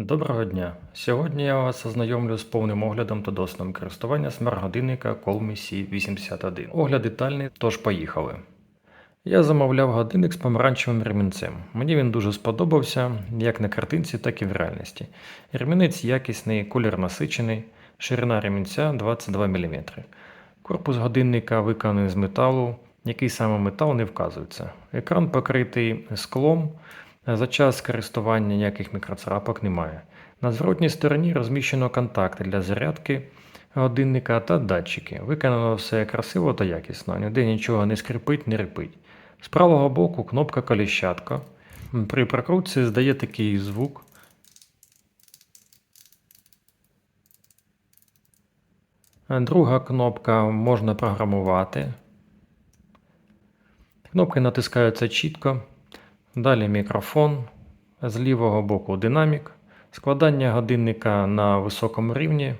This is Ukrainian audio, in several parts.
Доброго дня! Сьогодні я вас ознайомлю з повним оглядом та досвідом користування смарт-годинника Colmi C81. Огляд детальний, тож поїхали. Я замовляв годинник з помаранчевим ремінцем. Мені він дуже сподобався, як на картинці, так і в реальності. Ремінець якісний, колір насичений, ширина ремінця 22 мм. Корпус годинника виконаний з металу, який саме метал не вказується. Екран покритий склом. За час користування ніяких мікроцарапок немає. На зворотній стороні розміщено контакти для зарядки годинника та датчики. Виконано все красиво та якісно, ніде нічого не скрипить, не рипить. З правого боку кнопка коліщатка. При прокрутці здає такий звук. Друга кнопка можна програмувати. Кнопки натискаються чітко. Далі мікрофон, з лівого боку динамік, складання годинника на високому рівні.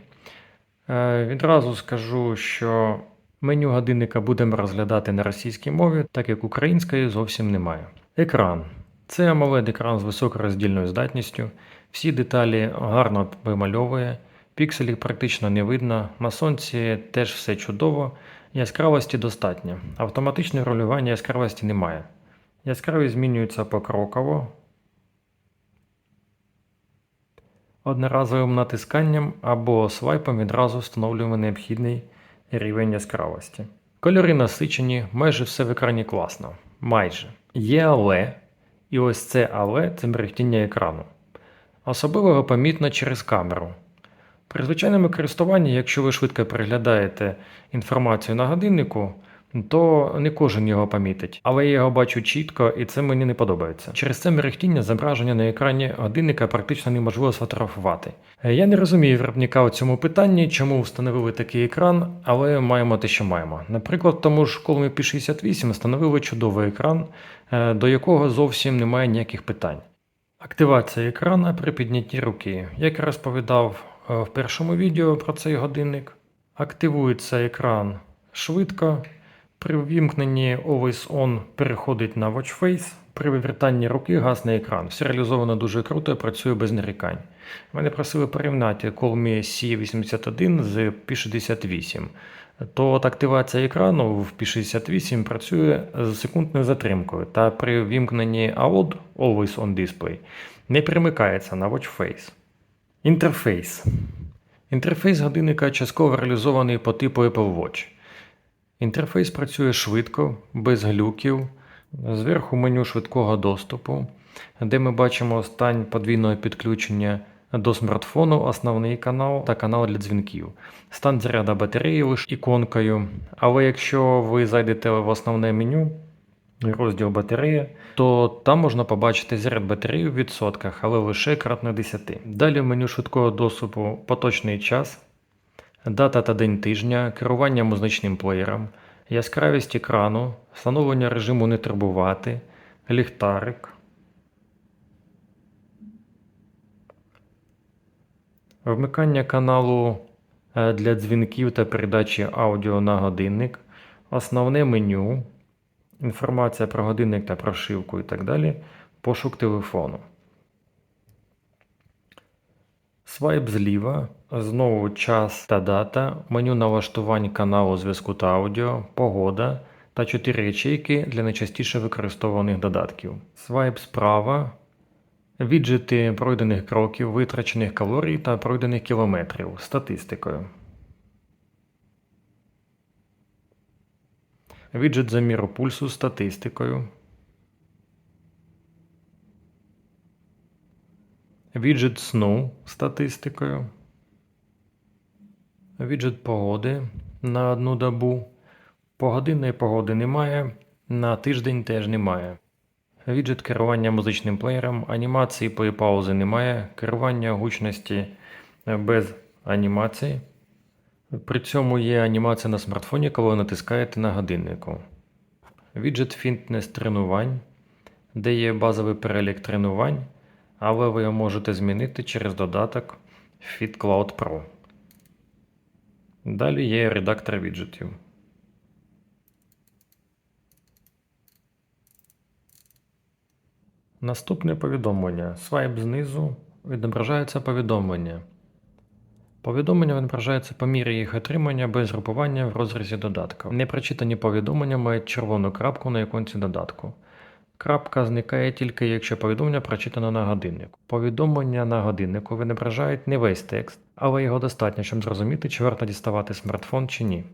Е, Відразу скажу, що меню годинника будемо розглядати на російській мові, так як української зовсім немає. Екран. Це amoled екран з високороздільною здатністю. Всі деталі гарно вимальовує, пікселів практично не видно, на сонці теж все чудово, яскравості достатньо. Автоматичне регулювання яскравості немає. Яскравість змінюється покроково. Одноразовим натисканням або свайпом відразу встановлюємо необхідний рівень яскравості. Кольори насичені, майже все в екрані класно. Майже. Є але, і ось це але це мерехтіння екрану. Особливо помітно через камеру. При звичайному користуванні, якщо ви швидко переглядаєте інформацію на годиннику, то не кожен його помітить, але я його бачу чітко і це мені не подобається. Через це мерехтіння зображення на екрані годинника практично неможливо сфотографувати. Е, Я не розумію виробника у цьому питанні, чому встановили такий екран, але маємо те, що маємо. Наприклад, тому ж Colmi P68 встановили чудовий екран, е, до якого зовсім немає ніяких питань. Активація екрана при піднятті руки. Як я розповідав е, в першому відео про цей годинник, активується екран швидко. При ввімкненні Always On переходить на Watch Face. При вивертанні руки гасне екран. Все реалізовано дуже круто, працює без нарікань. Мене просили порівняти Colmi C81 з P68. То от активація екрану в P68 працює з секундною затримкою, та при ввімкненні AOD Always On Display не перемикається на Watch Face. Інтерфейс. Інтерфейс годинника частково реалізований по типу Apple Watch. Інтерфейс працює швидко, без глюків. Зверху меню швидкого доступу, де ми бачимо стан подвійного підключення до смартфону, основний канал та канал для дзвінків. Стан заряду батареї лише іконкою. Але якщо ви зайдете в основне меню, розділ батарея, то там можна побачити заряд батареї в відсотках, але лише кратно 10. Далі в меню швидкого доступу поточний час дата та день тижня, керування музичним плеєром, яскравість екрану, встановлення режиму не турбувати, ліхтарик. Вмикання каналу е, для дзвінків та передачі аудіо на годинник, основне меню, інформація про годинник та прошивку і так далі, пошук телефону. Свайп зліва, знову час та дата, меню налаштувань каналу зв'язку та аудіо, погода та 4 ячейки для найчастіше використовуваних додатків. Свайп справа, віджити пройдених кроків, витрачених калорій та пройдених кілометрів статистикою. Віджит заміру пульсу статистикою. Віджит сну статистикою. Віджит погоди на одну добу. Погодинної погоди немає, на тиждень теж немає. Віджит керування музичним плеєром, анімації по паузи немає, керування гучності без анімації. При цьому є анімація на смартфоні, коли ви натискаєте на годиннику. Віджит фітнес тренувань, де є базовий перелік тренувань, але ви його можете змінити через додаток FitCloud Pro. Далі є редактор віджитів. Наступне повідомлення. Свайп знизу відображаються повідомлення. Повідомлення відображаються по мірі їх отримання без групування в розрізі додатка. Непрочитані повідомлення мають червону крапку на іконці додатку. Крапка зникає тільки якщо повідомлення прочитано на годиннику. Повідомлення на годиннику відображають не весь текст, але його достатньо, щоб зрозуміти, чи варто діставати смартфон чи ні.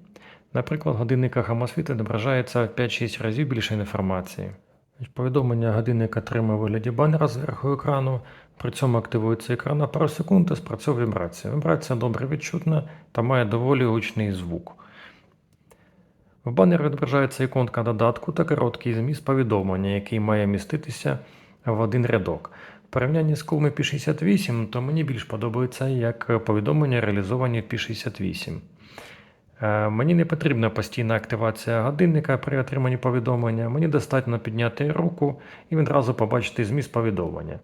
Наприклад, в годинниках Amazfit відображається в 5-6 разів більше інформації. Повідомлення годинник отримує у вигляді банера зверху екрану, при цьому активується екран на пару секунд і спрацьовує вібрація. Вібрація добре відчутна та має доволі гучний звук. В банері відображається іконка додатку та короткий зміст повідомлення, який має міститися в один рядок. В порівнянні з Chrome P68, то мені більш подобається як повідомлення реалізовані в P68. Е, Мені не потрібна постійна активація годинника при отриманні повідомлення. Мені достатньо підняти руку і відразу побачити зміст повідомлення.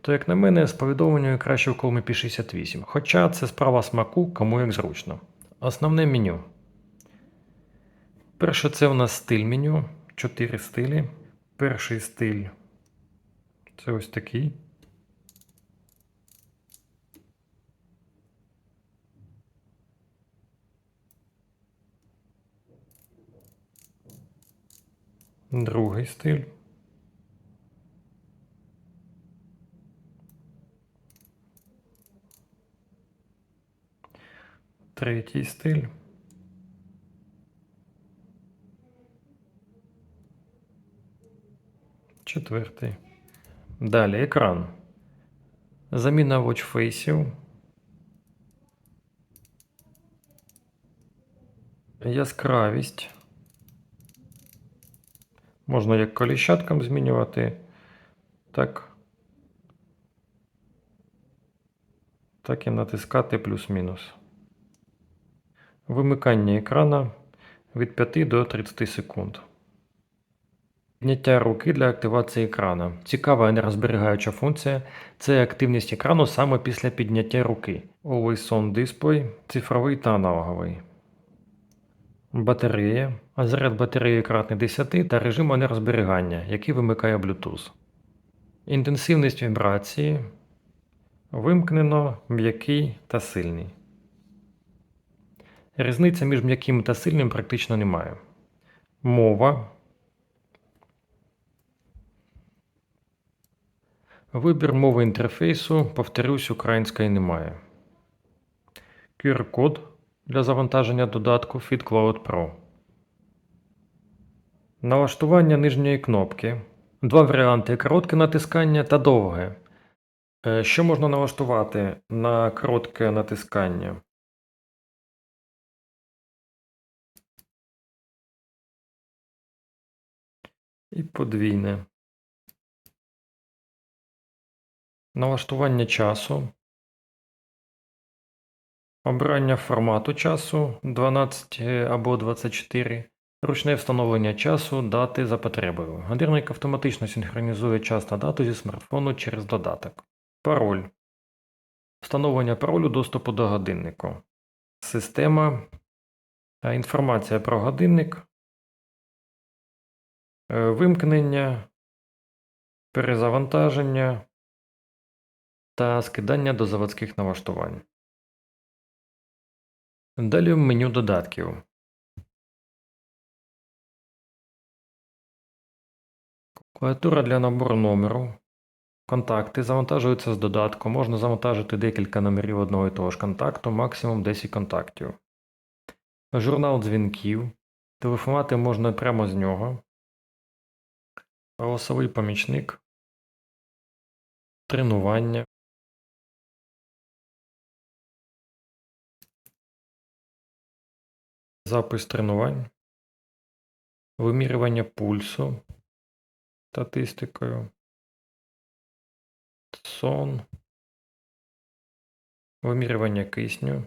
То, як на мене, з повідомленням краще в Chrome P68. Хоча це справа смаку, кому як зручно. Основне меню. Перше, це у нас стиль меню. Чотири стилі. Перший стиль це ось такий. Другий стиль. Третій стиль. Четвертий. Далі екран. Заміна watchfaceів. Яскравість. Можна як коліщаткам змінювати, так, так і натискати плюс-мінус. Вимикання екрана від 5 до 30 секунд. Підняття руки для активації екрана. Цікава енергозберігаюча функція це активність екрану саме після підняття руки. Always On Display, цифровий та аналоговий. Батарея. Заряд батареї кратний 10 та режим енергозберігання, який вимикає Bluetooth. Інтенсивність вібрації. Вимкнено, м'який та сильний. Різниця між м'яким та сильним практично немає. Мова. Вибір мови інтерфейсу, повторюсь, української немає. QR-код для завантаження додатку FitCloud Pro. Налаштування нижньої кнопки. Два варіанти: коротке натискання та довге. Е, Що можна налаштувати на коротке натискання? І подвійне. Налаштування часу. Обрання формату часу 12 або 24. Ручне встановлення часу, дати за потребою. Годинник автоматично синхронізує час та дату зі смартфону через додаток. Пароль. Встановлення паролю доступу до годиннику. Система. Е, Інформація про годинник. Е, Вимкнення. Перезавантаження та скидання до заводських налаштувань. Далі в меню додатків. Клавіатура для набору номеру. Контакти завантажуються з додатку. Можна завантажити декілька номерів одного і того ж контакту, максимум 10 контактів. Журнал дзвінків. Телефонувати можна прямо з нього. Голосовий помічник. Тренування. Запис тренувань. Вимірювання пульсу статистикою. Сон. Вимірювання кисню.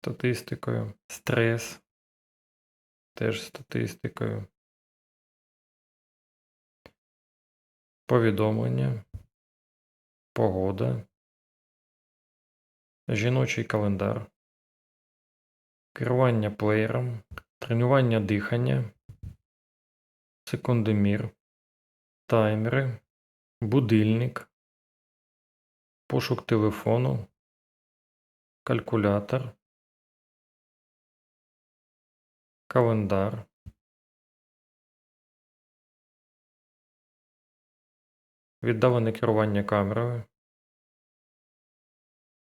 Статистикою. Стрес. Теж статистикою. Повідомлення. Погода. Жіночий календар. Керування плеєром. Тренування дихання. Секундомір. Таймери. Будильник. пошук телефону, калькулятор, календар. Віддалене керування камерою.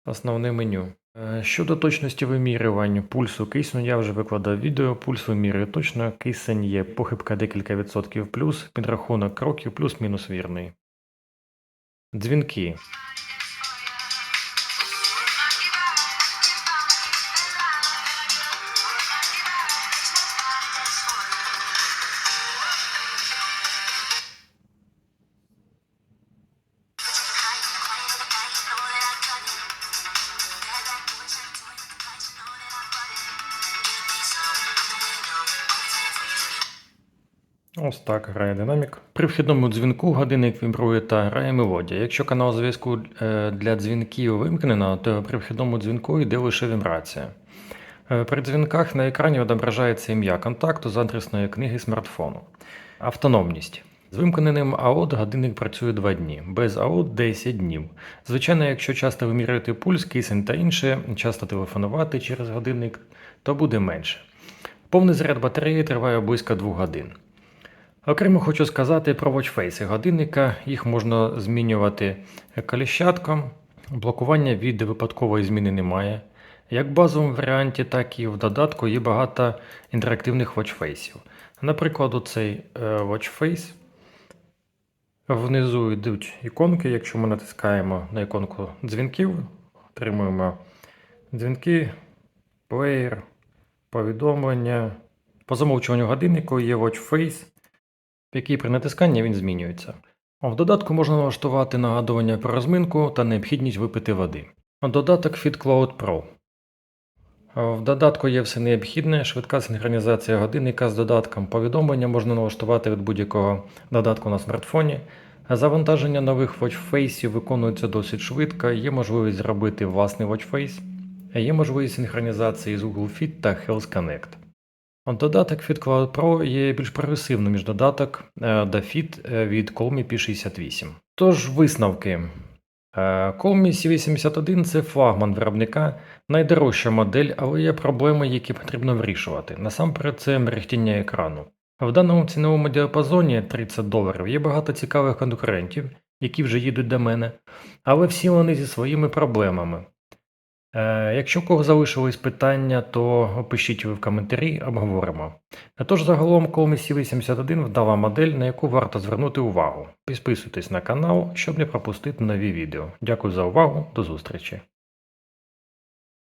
Основне меню. Е, Щодо точності вимірювань пульсу кисню, я вже викладав відео. Пульс вимірює точно, кисень є похибка декілька відсотків плюс, підрахунок кроків плюс-мінус вірний. Дзвінки. Ось так грає динамік. При вхідному дзвінку годинник вібрує та грає мелодія. Якщо канал зв'язку е, для дзвінків вимкнено, то при вхідному дзвінку йде лише вібрація. Е, При дзвінках на екрані відображається ім'я контакту з адресної книги смартфону. Автономність. З вимкненим АОД годинник працює 2 дні, без АОД 10 днів. Звичайно, якщо часто вимірювати пульс, кисень та інше, часто телефонувати через годинник, то буде менше. Повний заряд батареї триває близько 2 годин. Окремо хочу сказати про watchface годинника. Їх можна змінювати коліщатком. Блокування від випадкової зміни немає. Як в базовому варіанті, так і в додатку є багато інтерактивних watchfaceів. Наприклад, оцей е, watchface. Внизу йдуть іконки. Якщо ми натискаємо на іконку дзвінків, отримуємо дзвінки, плеєр, повідомлення. По замовчуванню годиннику є watchface якій при натисканні він змінюється. В додатку можна налаштувати нагадування про розминку та необхідність випити води. Додаток FitCloud Pro. В додатку є все необхідне, швидка синхронізація годинника з додатком. Повідомлення можна налаштувати від будь-якого додатку на смартфоні. Завантаження нових watchfaceів виконується досить швидко, є можливість зробити власний watchface, є можливість синхронізації з Google Fit та Health Connect. Додаток FitCloud Pro є більш прогресивним, ніж додаток е, до Fit е, від Colmi P68. Тож висновки. Е, Colmi C81 це флагман виробника, найдорожча модель, але є проблеми, які потрібно вирішувати. Насамперед, це мерехтіння екрану. В даному ціновому діапазоні 30 доларів є багато цікавих конкурентів, які вже їдуть до мене, але всі вони зі своїми проблемами. Е, Якщо у кого залишились питання, то пишіть ви в коментарі, обговоримо. Тож загалом Colmi C81 вдала модель, на яку варто звернути увагу. Підписуйтесь на канал, щоб не пропустити нові відео. Дякую за увагу, до зустрічі!